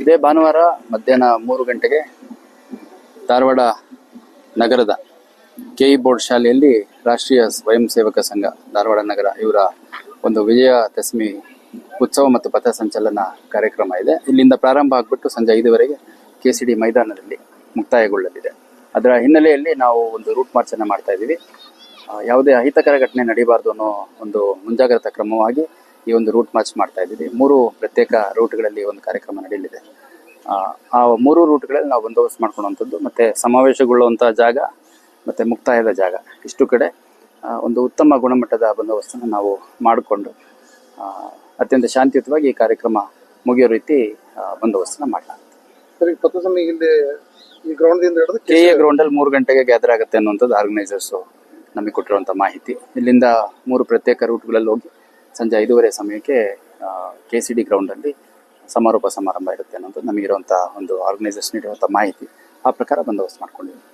ಇದೇ ಭಾನುವಾರ ಮಧ್ಯಾಹ್ನ ಮೂರು ಗಂಟೆಗೆ ಧಾರವಾಡ ನಗರದ ಕೆ ಬೋರ್ಡ್ ಶಾಲೆಯಲ್ಲಿ ರಾಷ್ಟ್ರೀಯ ಸ್ವಯಂ ಸೇವಕ ಸಂಘ ಧಾರವಾಡ ನಗರ ಇವರ ಒಂದು ವಿಜಯ ದಶಮಿ ಉತ್ಸವ ಮತ್ತು ಪಥಸಂಚಲನ ಕಾರ್ಯಕ್ರಮ ಇದೆ. ಇಲ್ಲಿಂದ ಪ್ರಾರಂಭ ಆಗಿಬಿಟ್ಟು ಸಂಜೆ ಐದುವರೆಗೆ ಕೆ ಸಿ ಡಿ ಮೈದಾನದಲ್ಲಿ ಮುಕ್ತಾಯಗೊಳ್ಳಲಿದೆ. ಅದರ ಹಿನ್ನೆಲೆಯಲ್ಲಿ ನಾವು ಒಂದು ರೂಟ್ ಮಾರ್ಚನ್ನು ಮಾಡ್ತಾ ಇದ್ದೀವಿ. ಯಾವುದೇ ಅಹಿತಕರ ಘಟನೆ ನಡೀಬಾರ್ದು ಅನ್ನೋ ಒಂದು ಮುಂಜಾಗ್ರತಾ ಕ್ರಮವಾಗಿ ಈ ಒಂದು ರೂಟ್ ಮಾರ್ಚ್ ಮಾಡ್ತಾ ಇದ್ದೀವಿ. ಮೂರು ಪ್ರತ್ಯೇಕ ರೂಟ್ಗಳಲ್ಲಿ ಒಂದು ಕಾರ್ಯಕ್ರಮ ನಡೆಯಲಿದೆ. ಆ, ಮೂರು ರೂಟ್ಗಳಲ್ಲಿ ನಾವು ಬಂದೋಬಸ್ತ್ ಮಾಡ್ಕೊಳ್ಳುವಂಥದ್ದು ಮತ್ತೆ ಸಮಾವೇಶಗೊಳ್ಳುವಂಥ ಜಾಗ ಮತ್ತೆ ಮುಕ್ತಾಯದ ಜಾಗ. ಇಷ್ಟು ಕಡೆ ಒಂದು ಉತ್ತಮ ಗುಣಮಟ್ಟದ ಬಂದೋಬಸ್ತನ್ನು ನಾವು ಮಾಡಿಕೊಂಡು ಅತ್ಯಂತ ಶಾಂತಿಯುತವಾಗಿ ಈ ಕಾರ್ಯಕ್ರಮ ಮುಗಿಯೋ ರೀತಿ ಬಂದೋಬಸ್ತನ್ನ ಮಾಡಲಾಗುತ್ತೆ. ಸರಿ ಈ ಗ್ರೌಂಡ್ ಕೆ ಎ ಗ್ರೌಂಡಲ್ಲಿ ಮೂರು ಗಂಟೆಗೆ ಗ್ಯಾದರ್ ಆಗುತ್ತೆ ಅನ್ನುವಂಥದ್ದು ಆರ್ಗನೈಸರ್ಸು ನಮಗೆ ಕೊಟ್ಟಿರುವಂಥ ಮಾಹಿತಿ. ಇಲ್ಲಿಂದ ಮೂರು ಪ್ರತ್ಯೇಕ ರೂಟ್ಗಳಲ್ಲಿ ಹೋಗಿ ಸಂಜೆ ಐದೂವರೆ ಸಮಯಕ್ಕೆ ಕೆ ಸಿ ಡಿ ಗ್ರೌಂಡಲ್ಲಿ ಸಮಾರೋಪ ಸಮಾರಂಭ ಇರುತ್ತೆ ಅನ್ನೋದು ನಮಗಿರುವಂಥ ಒಂದು ಆರ್ಗನೈಸೇಷನ್ ಇರುವಂಥ ಮಾಹಿತಿ. ಆ ಪ್ರಕಾರ ಬಂದೋಬಸ್ತ್ ಮಾಡ್ಕೊಂಡಿದ್ದೀವಿ.